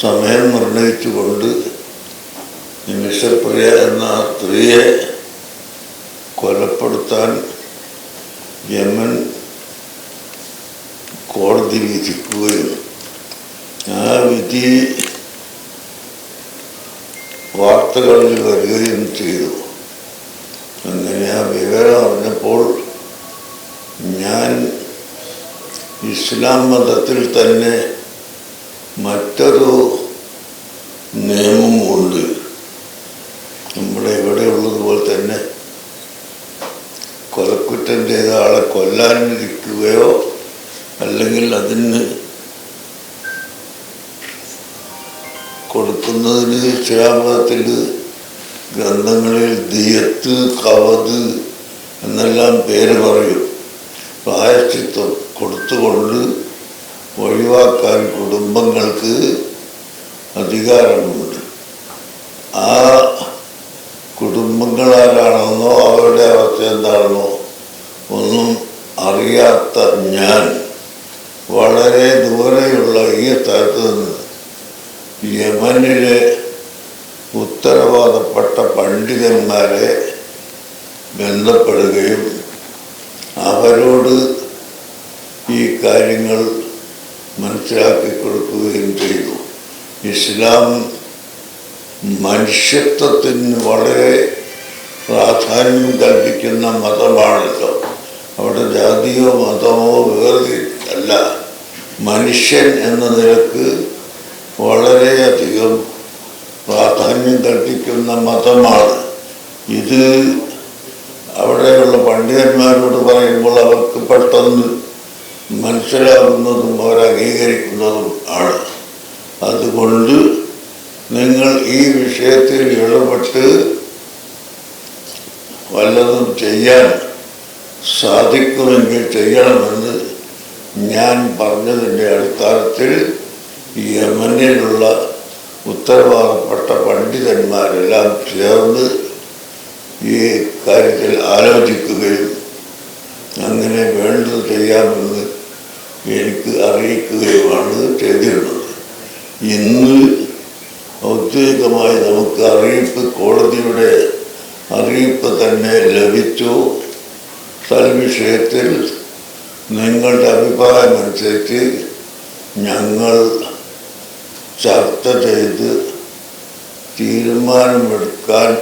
സമയം നിർണയിച്ചുകൊണ്ട് നിമിഷപ്രിയ എന്ന സ്ത്രീയെ കൊലപ്പെടുത്താൻ യമൻ കോടതി വിധിക്കുകയും ആ വിധി വാർത്തകളിൽ വരികയും ചെയ്തു. അങ്ങനെ ആ വിവരം അറിഞ്ഞപ്പോൾ ഞാൻ ഇസ്ലാം മതത്തിൽ തന്നെ മറ്റൊരു നിയമമുണ്ട് നമ്മുടെ ഇവിടെ ഉള്ളതുപോലെ തന്നെ കൊലക്കുറ്റം ചെയ്ത ആളെ കൊല്ലാനിരിക്കുകയോ അല്ലെങ്കിൽ അതിന് കൊടുക്കുന്നതിന് ഇസ്ലാമത്തിൽ ഗ്രന്ഥങ്ങളിൽ ദിയത്ത് കവത് എന്നെല്ലാം പേര് പറയും. പ്രായശ്ചിത്വം കൊടുത്തുകൊണ്ട് ഒഴിവാക്കാൻ കുടുംബങ്ങൾക്ക് അധികാരമുണ്ട് ആ കുടുംബങ്ങളാരാണെന്നോ അവരുടെ അവസ്ഥ എന്താണെന്നോ ഒന്നും അറിയാത്ത ഞാൻ വളരെ ദൂരെയുള്ള ഈ സ്ഥലത്ത് നിന്ന് യമനിലെ ഉത്തരവാദപ്പെട്ട പണ്ഡിതന്മാരെ ബന്ധപ്പെടുകയും അവരോട് ഈ കാര്യങ്ങൾ മനസ്സിലാക്കി കൊടുക്കുകയും ചെയ്തു. ഇസ്ലാം മനുഷ്യത്വത്തിന് വളരെ പ്രാധാന്യം കൽപ്പിക്കുന്ന മതമാണല്ലോ. അവിടെ ജാതിയോ മതമോ വേർതിരിച്ചല്ല മനുഷ്യൻ എന്ന നിലയ്ക്ക് വളരെയധികം പ്രാധാന്യം കൽപ്പിക്കുന്ന മതമാണ്. ഇത് അവിടെയുള്ള പണ്ഡിതന്മാരോട് പറയുമ്പോൾ അവർക്ക് പെട്ടെന്ന് മനസ്സിലാകുന്നതും അവർ അംഗീകരിക്കുന്നതും ആണ്. അതുകൊണ്ട് നിങ്ങൾ ഈ വിഷയത്തിൽ ഇടപെട്ട് വല്ലതും ചെയ്യാൻ സാധിക്കുമെങ്കിൽ ചെയ്യണമെന്ന് ഞാൻ പറഞ്ഞതിന്റെ അടിസ്ഥാനത്തിൽ യമനിലുള്ള ഉത്തരവാദപ്പെട്ട പണ്ഡിതന്മാരെല്ലാം ചേർന്ന് ഈ കാര്യത്തിൽ ആലോചിക്കുകയും അങ്ങനെ വേണ്ടത് ചെയ്യാമെന്ന് എനിക്ക് അറിയിക്കുകയുമാണ് ചെയ്തിരുന്നത്. ഇന്ന് ഔദ്യോഗികമായി നമുക്ക് അറിയിപ്പ് കോടതിയുടെ അറിയിപ്പ് തന്നെ ലഭിച്ചു. സൽവിഷയത്തിൽ നിങ്ങളുടെ അഭിപ്രായം അനുസരിച്ച് ഞങ്ങൾ ചർച്ച ചെയ്ത് തീരുമാനമെടുക്കാൻ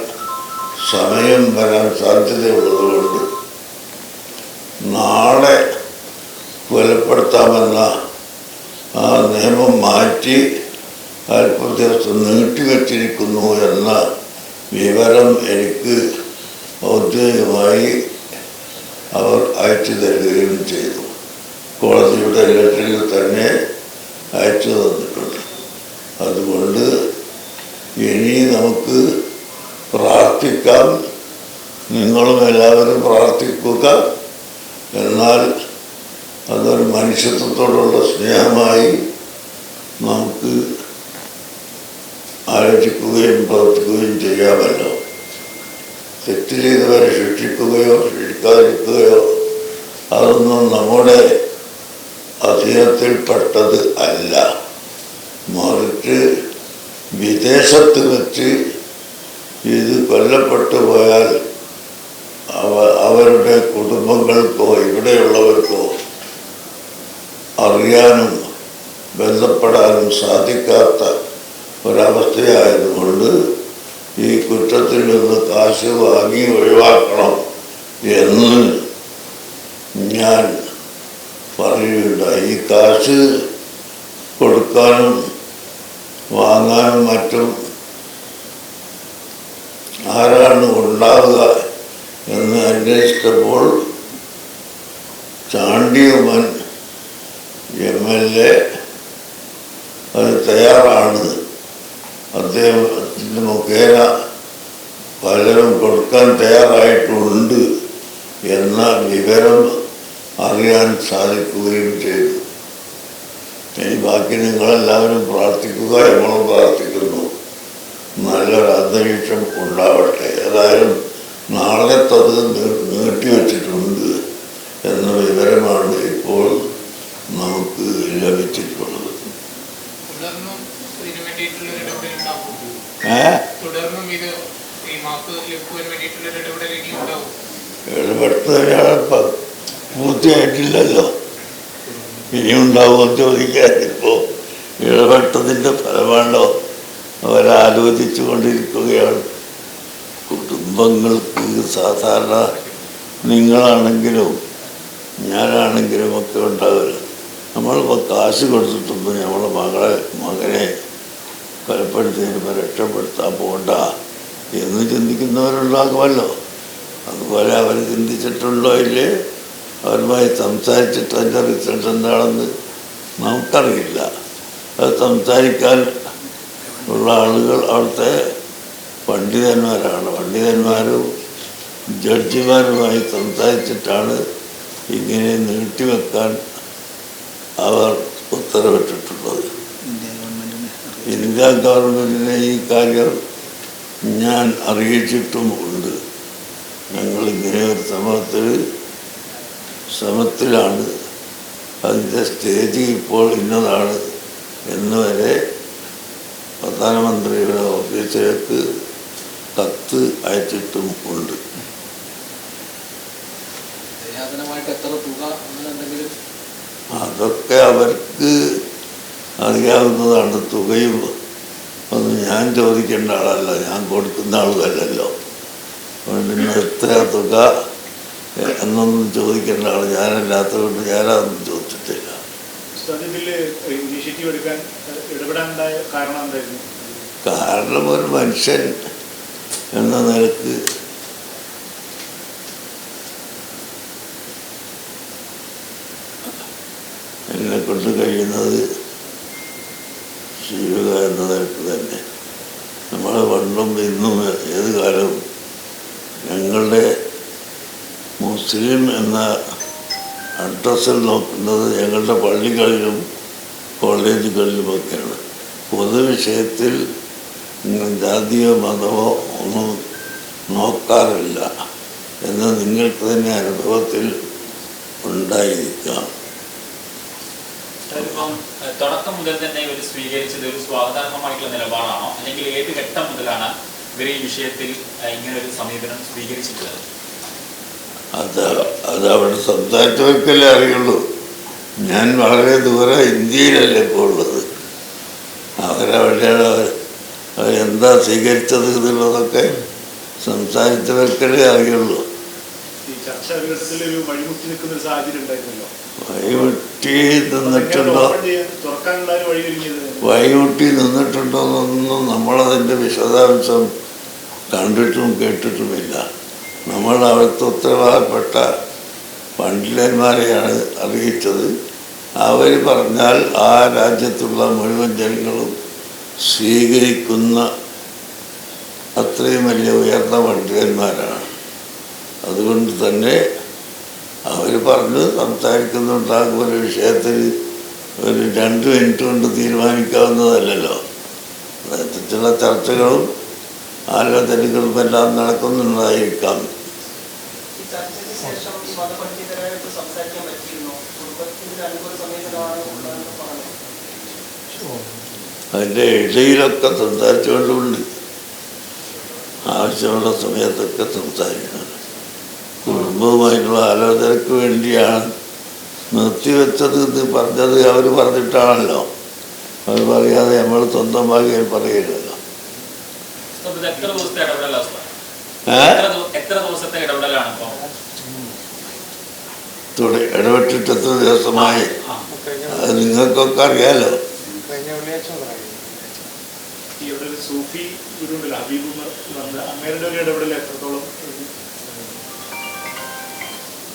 സമയം വരാൻ സാധ്യതയുള്ളതുകൊണ്ട് നാളെ കൊലപ്പെടുത്താമെന്ന ആ നിയമം മാറ്റി അല്പദിവസം നീട്ടിവെച്ചിരിക്കുന്നു എന്ന വിവരം എനിക്ക് ഔദ്യോഗികമായി അവർ അയച്ചു തരികയും ചെയ്തു. കോടതിയുടെ ലെറ്ററിൽ തന്നെ അയച്ചു തന്നിട്ടുണ്ട്. അതുകൊണ്ട് ഇനി നമുക്ക് പ്രാർത്ഥിക്കാം. നിങ്ങളും എല്ലാവരും പ്രാർത്ഥിക്കുക. എന്നാൽ അതൊരു മനുഷ്യത്വത്തോടുള്ള സ്നേഹമായി നമുക്ക് ആലോചിക്കുകയും പ്രവർത്തിക്കുകയും ചെയ്യാമല്ലോ. തെറ്റ് ചെയ്തവരെ ശിക്ഷിക്കുകയോ ശിക്ഷിക്കാതിരിക്കുകയോ അതൊന്നും നമ്മുടെ അധീനത്തിൽപ്പെട്ടത് അല്ല. മറിച്ച് വിദേശത്ത് വെച്ച് ഇത് കൊല്ലപ്പെട്ടു പോയാൽ അവ അവരുടെ കുടുംബങ്ങൾക്കോ ഇവിടെയുള്ളവർക്കോ അറിയാനും ബന്ധപ്പെടാനും സാധിക്കാത്ത ഒരവസ്ഥയായതുകൊണ്ട് ഈ കുറ്റത്തിൽ നിന്ന് കാശ് വാങ്ങി ഒഴിവാക്കണം എന്ന് ഞാൻ പറയുകയുണ്ടായി. ഈ കാശ് കൊടുക്കാനും വാങ്ങാനും മറ്റും ആരാണ് ഉണ്ടാവുക എന്ന് അന്വേഷിച്ചപ്പോൾ ചാണ്ടിയുമൻ എം എൽ എ അത് തയ്യാറാണ്. അദ്ദേഹത്തിന് മുഖേന പലരും കൊടുക്കാൻ തയ്യാറായിട്ടുണ്ട് എന്ന വിവരം അറിയാൻ സാധിക്കുകയും ചെയ്തു. ഇനി ബാക്കി നിങ്ങളെല്ലാവരും പ്രാർത്ഥിക്കുക നമ്മളും പ്രാർത്ഥിക്കുന്നു. നല്ലൊരു അന്തരീക്ഷം ഉണ്ടാവട്ടെ. ഏതായാലും നാളത്തത് നീ- നീട്ടിവെച്ചിട്ടുണ്ട് എന്ന വിവരമാണ് ഇപ്പോൾ നമുക്ക് ലഭിച്ചിട്ടുള്ളത്. ഇടപെടുത്തതിനാണ് പൂർത്തിയായിട്ടില്ലല്ലോ. ഇനി ഉണ്ടാവുമെന്ന് ചോദിക്കാൻ ഇപ്പോൾ ഇടപെട്ടതിന്റെ ഫലമാണോ അവരാലോചിച്ചു കൊണ്ടിരിക്കുകയാണ് കുടുംബങ്ങൾക്ക് സാധാരണ നിങ്ങളാണെങ്കിലും ഞാനാണെങ്കിലും ഒക്കെ ഉണ്ടാവില്ല നമ്മളിപ്പോൾ കാശ് കൊടുത്തിട്ടൊന്നും നമ്മളെ മകളെ മകനെ കൊലപ്പെടുത്തിയതിന് രക്ഷപ്പെടുത്താൻ പോകണ്ട എന്ന് ചിന്തിക്കുന്നവരുണ്ടാകുമല്ലോ. അതുപോലെ അവർ ചിന്തിച്ചിട്ടുണ്ടോ ഇല്ലേ? അവരുമായി സംസാരിച്ചിട്ട് അതിന്റെ റിസൾട്ട് എന്താണെന്ന് നമുക്കറിയില്ല. അത് സംസാരിക്കാൻ ഉള്ള ആളുകൾ അവിടുത്തെ പണ്ഡിതന്മാരാണ്. പണ്ഡിതന്മാരും ജഡ്ജിമാരുമായി സംസാരിച്ചിട്ടാണ് ഇങ്ങനെ നീട്ടിവെക്കാൻ അവർ ഉത്തരവിട്ടിട്ടുള്ളത്. ഇന്ത്യ. ഗവൺമെന്റിനെ ഈ കാര്യം ഞാൻ അറിയിച്ചിട്ടും ഉണ്ട് ഞങ്ങൾ ഇങ്ങനെ ഒരു സമത്തിൽ ശ്രമത്തിലാണ് അതിന്റെ സ്റ്റേജ് ഇപ്പോൾ ഇന്നതാണ്. എന്നുവരെ പ്രധാനമന്ത്രിയുടെ ഓഫീസിലേക്ക് കത്ത് അയച്ചിട്ടും ഉണ്ട്. അതൊക്കെ അവർക്ക് അറിയാവുന്നതാണ് തുകയും. ഒന്നും ഞാൻ ചോദിക്കേണ്ട ആളല്ല. ഞാൻ കൊടുക്കുന്ന ആളല്ലല്ലോ അതുകൊണ്ട് പിന്നെ എത്ര തുക എന്നൊന്നും ചോദിക്കേണ്ട ആൾ ഞാനല്ലാത്തതുകൊണ്ട് ഞാനതൊന്നും ചോദിച്ചിട്ടില്ല. അതിൽ ഇനീഷ്യേറ്റീവ് എടുക്കാൻ ഏഹ്, കാരണം എന്തായിരുന്നു? കാരണം ഒരു മനുഷ്യൻ എന്ന നിലയ്ക്ക്? എന്നെ കൊണ്ട് കഴിയുന്നത് ചെയ്യുക എന്ന നിലയ്ക്ക് തന്നെ. നമ്മൾ പണ്ടും ഇന്നും ഏത് കാലവും ഞങ്ങളുടെ മുസ്ലിം എന്ന അഡ്രസ്സിൽ നോക്കുന്നത് ഞങ്ങളുടെ പള്ളികളിലും കോളേജുകളിലുമൊക്കെയാണ്. പൊതുവിഷയത്തിൽ ജാതിയോ മതമോ ഒന്നും നോക്കാറില്ല എന്ന് നിങ്ങൾക്ക് തന്നെ അനുഭവത്തിൽ ഉണ്ടായിരിക്കാം. തുടക്കം മുതൽ തന്നെ ഇവർ സ്വീകരിച്ചത് ഒരു സ്വാഗതാർഹമായിട്ടുള്ള നിലപാടാണോ? അല്ലെങ്കിൽ ഏത് ഘട്ടം മുതലാണ് ഇവർ ഈ വിഷയത്തിൽ ഇങ്ങനെ ഒരു സമീപനം സ്വീകരിച്ചിട്ടുള്ളത്? അത് അത് അവിടെ സംസാരിച്ചവർക്കല്ലേ അറിയുള്ളൂ. ഞാൻ വളരെ ദൂരെ ഇന്ത്യയിലല്ലേ ഇപ്പോൾ ഉള്ളത് അവരവിടെയാണ് അവരെന്താ സ്വീകരിച്ചത് എന്നുള്ളതൊക്കെ സംസാരിച്ചവർക്കല്ലേ അറിയുള്ളൂ. വഴിമുട്ടി ഉണ്ടായിരുന്നല്ലോ. വഴിമുട്ടി നിന്നിട്ടുണ്ടോ? നിന്നിട്ടുണ്ടോന്നൊന്നും നമ്മളതിന്റെ വിശദാംശം കണ്ടിട്ടും കേട്ടിട്ടുമില്ല. നമ്മൾ അവിടുത്തെ ഉത്തരവാദപ്പെട്ട പണ്ഡിതന്മാരെയാണ് അറിയിച്ചത്. അവർ പറഞ്ഞാൽ ആ രാജ്യത്തുള്ള മുഴുവൻ ജനങ്ങളും സ്വീകരിക്കുന്ന അത്രയും വലിയ ഉയർന്ന പണ്ഡിതന്മാരാണ്. അതുകൊണ്ട് തന്നെ അവർ പറഞ്ഞ് സംസാരിക്കുന്നുണ്ടാകും ഒരു വിഷയത്തിൽ ഒരു രണ്ട് മിനിറ്റ് കൊണ്ട് തീരുമാനിക്കാവുന്നതല്ലല്ലോ. ചില ചർച്ചകളും ആലോചനകളും എല്ലാം നടക്കുന്നുണ്ടായിരിക്കാം. അതിന്റെ ഇടയിലൊക്കെ സംസാരിച്ചുകൊണ്ടുണ്ട്. ആവശ്യമുള്ള സമയത്തൊക്കെ സംസാരിക്കണം. കുടുംബവുമായിട്ടുള്ള ആലോചനയ്ക്ക് വേണ്ടിയാണ് നിർത്തിവെച്ചത് ഇത് പറഞ്ഞത് അവർ പറഞ്ഞിട്ടാണല്ലോ. അത് പറയാതെ നമ്മൾ സ്വന്തമായി പറയില്ലല്ലോ പറയരുതല്ലോ. ഇടപെട്ടിട്ട് എത്ര ദിവസമായി. അത് നിങ്ങൾക്കൊക്കെ അറിയാലോ കഴിഞ്ഞ വെള്ളിയാഴ്ച മുതലായി ഈ ഇവിടെ ഒരു ഉണ്ടല്ലോ ഹബീബ് പറഞ്ഞ അങ്ങേരുടെ ഒരു ഇടപെടൽ എത്രത്തോളം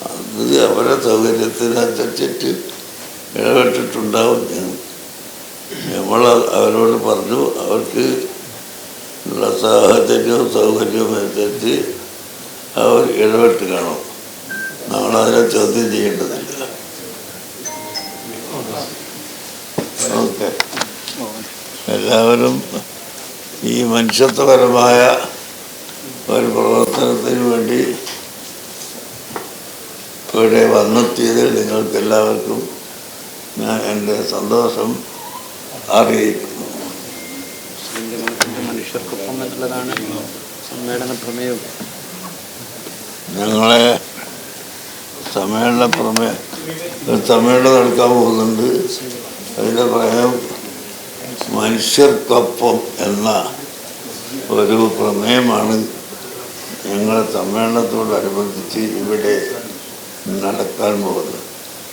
അത് അവരുടെ സൗകര്യത്തിനനുസരിച്ചിട്ട് ഇടപെട്ടിട്ടുണ്ടാവും ഞാൻ. നമ്മൾ അവരോട് പറഞ്ഞു അവർക്ക് ഉള്ള സാഹചര്യവും സൗകര്യവും അനുസരിച്ച് അവർ ഇടപെട്ട് കാണും. നമ്മളതിനെ ചോദ്യം ചെയ്യേണ്ടതില്ല. ഓക്കെ. എല്ലാവരും ഈ മനുഷ്യത്വപരമായ ഒരു പ്രവർത്തനത്തിന് വേണ്ടി ഇവിടെ വന്നെത്തിയതിൽ നിങ്ങൾക്ക് എല്ലാവർക്കും ഞാൻ എന്റെ സന്തോഷം അറിയിക്കുന്നു. മനുഷ്യർക്കൊപ്പം എന്നുള്ളതാണ് സമ്മേളന പ്രമേയം. ഞങ്ങളെ സമ്മേളന പ്രമേയം സമ്മേളനം നടക്കാൻ പോകുന്നുണ്ട്. അതിന്റെ പ്രമേയം മനുഷ്യർക്കൊപ്പം എന്ന ഒരു പ്രമേയമാണ് ഞങ്ങളെ സമ്മേളനത്തോടനുബന്ധിച്ച് ഇവിടെ നടക്കാൻ പോകുന്നത്.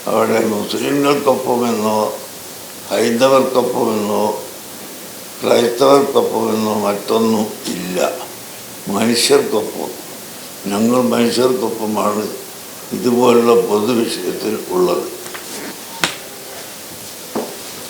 അവിടെ മുസ്ലിങ്ങൾക്കൊപ്പമെന്നോ ഹൈന്ദവർക്കൊപ്പമെന്നോ ക്രൈസ്തവർക്കൊപ്പമെന്നോ മറ്റൊന്നും ഇല്ല. മനുഷ്യർക്കൊപ്പം ഞങ്ങൾ മനുഷ്യർക്കൊപ്പമാണ് ഇതുപോലുള്ള പൊതുവിഷയത്തിൽ ഉള്ളത്.